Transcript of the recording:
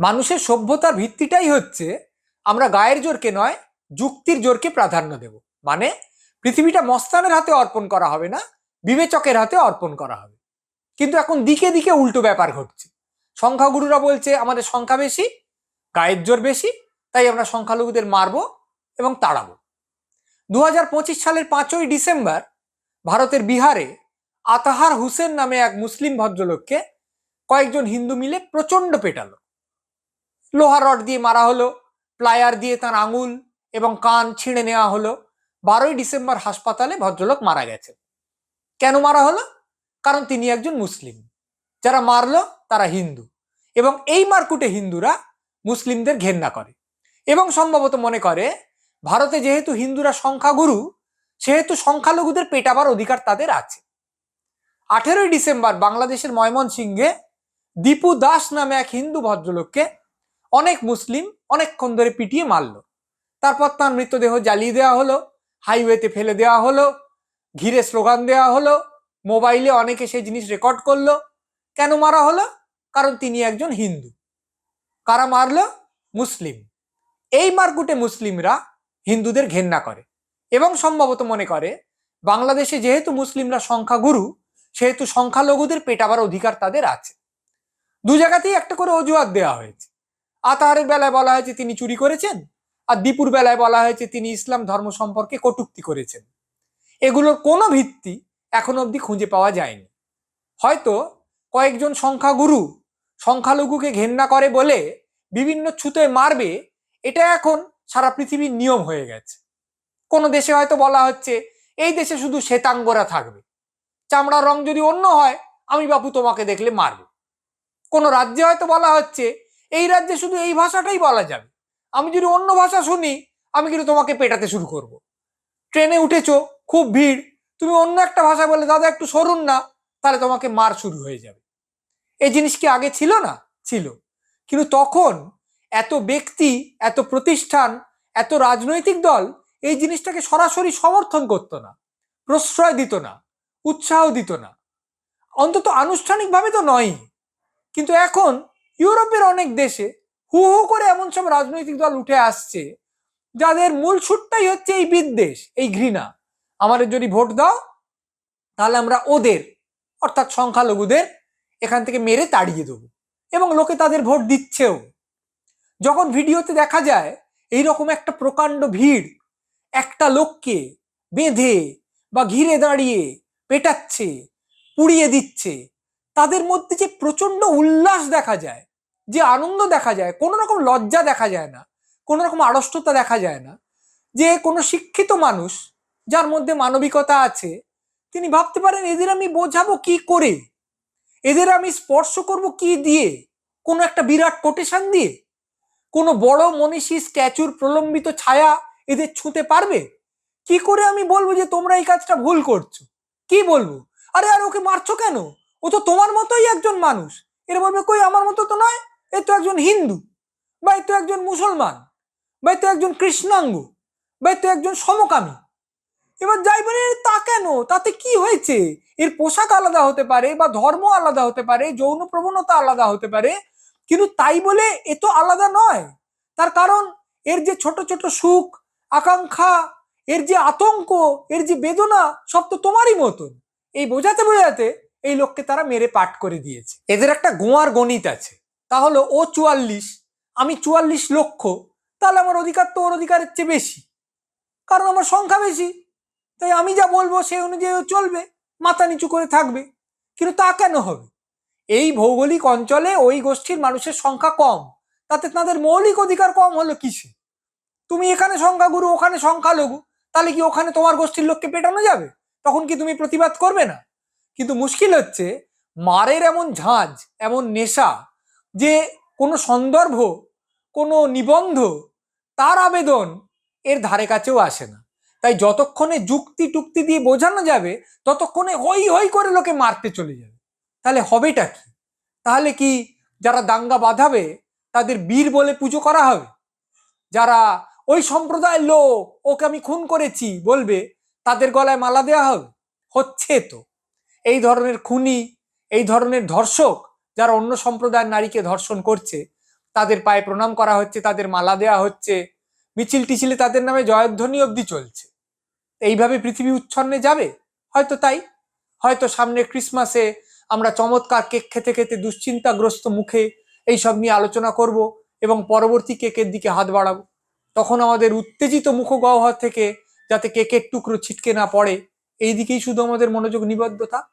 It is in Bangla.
মানুষের সভ্যতার ভিত্তিটাই হচ্ছে আমরা গায়ের জোরকে নয়, যুক্তির জোরকে প্রাধান্য দেব। মানে পৃথিবীটা মস্তানের হাতে অর্পণ করা হবে না, বিবেচকের হাতে অর্পণ করা হবে। কিন্তু এখন দিকে দিকে উল্টো ব্যাপার ঘটছে। সংখ্যাগুরুরা বলছে, আমাদের সংখ্যা বেশি, গায়ের জোর বেশি, তাই আমরা সংখ্যালঘুদের মারবো এবং তাড়াবো। দু হাজার পঁচিশ সালের পাঁচই ডিসেম্বর ভারতের বিহারে আতাহার হুসেন নামে এক মুসলিম ভদ্রলোককে কয়েকজন হিন্দু মিলে প্রচণ্ড পেটালো। লোহার রড দিয়ে মারা হলো, প্লায়ার দিয়ে তার আঙুল এবং কান ছিঁড়ে নেওয়া হলো। বারোই ডিসেম্বর হাসপাতালে ভদ্রলোক মারা গেছে কেন মারা হলো? কারণ তিনি একজন মুসলিম। যারা মারলো তারা হিন্দু এবং এই মারকুটে হিন্দুরা মুসলিমদের ঘেন্না করে এবং সম্ভবত মনে করে, ভারতে যেহেতু হিন্দুরা সংখ্যাগুরু, সেহেতু সংখ্যালঘুদের পেটাবার অধিকার তাদের আছে। আঠেরোই ডিসেম্বর বাংলাদেশের ময়মনসিংহে দীপু দাস নামে এক হিন্দু ভদ্রলোককে অনেক মুসলিম অনেকক্ষণ ধরে পিটিয়ে মারল। তারপর তার মৃতদেহ জ্বালিয়ে দেওয়া হলো হাইওয়েতে ফেলে দেওয়া হলো, ঘিরে স্লোগান দেওয়া হলো, মোবাইলে অনেকে সেই জিনিস রেকর্ড করল। কেন মারা হলো? কারণ তিনি একজন হিন্দু। কারা মারলো? মুসলিম। এই মারকুটে মুসলিমরা হিন্দুদের ঘেন্না করে এবং সম্ভবত মনে করে, বাংলাদেশে যেহেতু মুসলিমরা সংখ্যাগুরু, সেহেতু সংখ্যালঘুদের পেটাবার অধিকার তাদের আছে। দু জায়গাতেই একটা করে অজুহাত দেওয়া হয়েছে। আতাহারের বেলায় বলা হয়েছে তিনি চুরি করেছেন, আর দীপুর বেলায় বলা হয়েছে তিনি ইসলাম ধর্ম সম্পর্কে কটুক্তি করেছেন। এগুলোর কোনো ভিত্তি এখন অবধি খুঁজে পাওয়া যায়নি। হয়তো কয়েকজন সংখ্যাগুরু সংখ্যালঘুকে ঘেন্না করে বলে বিভিন্ন ছুতোয় মারবে, এটা এখন সারা পৃথিবীর নিয়ম হয়ে গেছে। কোনো দেশে হয়তো বলা হচ্ছে, এই দেশে শুধু শ্বেতাঙ্গরা থাকবে। চামড়ার রং যদি অন্য হয়, আমি বাপু তোমাকে দেখলে মারব। কোনো রাজ্যে হয়তো বলা হচ্ছে এই রাজ্যে শুধু এই ভাষাটাই বলা যাবে। আমি যদি অন্য ভাষা শুনি, আমি কিন্তু তোমাকে পেটাতে শুরু করব। ট্রেনে উঠেছো, খুব ভিড়, তুমি অন্য একটা ভাষা বলে দাদা, একটু সরুন না। তাহলে তোমাকে মার শুরু হয়ে যাবে। এই জিনিস কি আগে ছিল না? ছিল। কিন্তু তখন এত ব্যক্তি, এত প্রতিষ্ঠান, এত রাজনৈতিক দল এই জিনিসটাকে সরাসরি সমর্থন করতো না, প্রশ্রয় দিত না, উৎসাহ দিত না। অন্তত আনুষ্ঠানিকভাবে তো নয় কিন্তু এখন ইউরোপের অনেক দেশে হু হু করে এমন সব রাজনৈতিক দল উঠে আসছে, যাদের মূল সুরটাই হচ্ছে এই বিদ্বেষ, এই ঘৃণা। আমাদের যদি ভোট দাও, তাহলে আমরা ওদের, অর্থাৎ সংখ্যালঘুদের, এখান থেকে মেরে তাড়িয়ে দেবো এবং লোকে তাদের ভোট দিচ্ছেও। যখন ভিডিওতে দেখা যায় এই রকম একটা প্রকাণ্ড ভিড়, একটা লোককে বেঁধে বা ঘিরে দাঁড়িয়ে পেটাচ্ছে, পুড়িয়ে দিচ্ছে, তাদের মধ্যে যে প্রচণ্ড উল্লাস দেখা যায় যে আনন্দ দেখা যায়, কোনো রকম লজ্জা দেখা যায় না, কোনো রকম আড়ষ্টতা দেখা যায় না, যে কোনো শিক্ষিত মানুষ যার মধ্যে মানবিকতা আছে, তিনি ভাবতে পারেন, এদের আমি বোঝাবো কি করে? এদের আমি স্পর্শ করব কি দিয়ে? কোনো একটা বিরাট কোটেশন দিয়ে? কোনো বড় মনীষী স্ট্যাচুর প্রলম্বিত ছায়া এদের ছুঁতে পারবে? কি করে আমি বলব যে তোমরা এই কাজটা ভুল করছ? কি বলব? আরে, আর ওকে মারছো কেন? ও তো তোমার মতোই একজন মানুষ। এরা বলবে কই আমার মতো তো নয়? এ তো একজন হিন্দু, বা এ তো একজন মুসলমান, বা এ তো একজন কৃষ্ণাঙ্গ, বা এ তো একজন সমকামী। এবার যাই বলে তা কেন? তাতে কি হয়েছে? এর পোশাক আলাদা হতে পারে, বা ধর্ম আলাদা হতে পারে, যৌন প্রবণতা আলাদা হতে পারে, কিন্তু তাই বলে এ তো আলাদা নয়। তার কারণ, এর যে ছোট ছোট সুখ, আকাঙ্ক্ষা, এর যে আতঙ্ক, এর যে বেদনা, সব তো তোমারই মতন। এই বোঝাতে বোঝাতে এই লোককে তারা মেরে পাঠ করে দিয়েছে। এদের একটা গোয়ার গণিত আছে। তাহলে ও চুয়াল্লিশ, আমি চুয়াল্লিশ লক্ষ, তাহলে আমার অধিকার তো ওর অধিকারের চেয়ে বেশি। কারণ আমার সংখ্যা বেশি। তাই আমি যা বলব সেই অনুযায়ী ও চলবে, মাথা নিচু করে থাকবে। কিন্তু তা কেন হবে? এই ভৌগোলিক অঞ্চলে ওই গোষ্ঠীর মানুষের সংখ্যা কম, তাতে তাদের মৌলিক অধিকার কম হলো কিসে? তুমি এখানে সংখ্যাগুরু, ওখানে সংখ্যালঘু, তাহলে কি ওখানে তোমার গোষ্ঠীর লোককে পেটানো যাবে? তখন কি তুমি প্রতিবাদ করবে না? কিন্তু মুশকিল হচ্ছে, মারের এমন ঝাঁজ, এমন নেশা যে কোনো সন্দর্ভ, কোনো নিবন্ধ, তার আবেদন এর ধারে কাছেও আসে না। তাই যতক্ষণে যুক্তি টুক্তি দিয়ে বোঝানো যাবে, ততক্ষণে হই হই করে লোকে মারতে চলে যাবে। তাহলে হবেটা কি? তাহলে কি যারা দাঙ্গা বাঁধাবে, তাদের বীর বলে পুজো করা হবে? যারা ওই সম্প্রদায়ের লোক, ওকে আমি খুন করেছি বলবে, তাদের গলায় মালা দেওয়া হবে? হচ্ছে তো। এই ধরনের খুনি, এই ধরনের ধর্ষক যারা অন্য সম্প্রদায়ের নারীকে ধর্ষণ করছে, তাদের পায়ে প্রণাম করা হচ্ছে, তাদের মালা দেওয়া হচ্ছে, মিছিল টিছিলে তাদের নামে জয়ধ্বনি অবধি চলছে। এইভাবে পৃথিবী উচ্ছন্নে যাবে? হয়তো তাই। হয়তো সামনে ক্রিসমাসে আমরা চমৎকার কেক খেতে খেতে দুশ্চিন্তাগ্রস্ত মুখে এইসব নিয়ে আলোচনা করব এবং পরবর্তী কেকের দিকে হাত বাড়াবো। তখন আমাদের উত্তেজিত মুখগহ্বর থেকে যাতে কেকের টুকরো ছিটকে না পড়ে এই দিকেই শুধু আমাদের মনোযোগ নিবদ্ধ থাক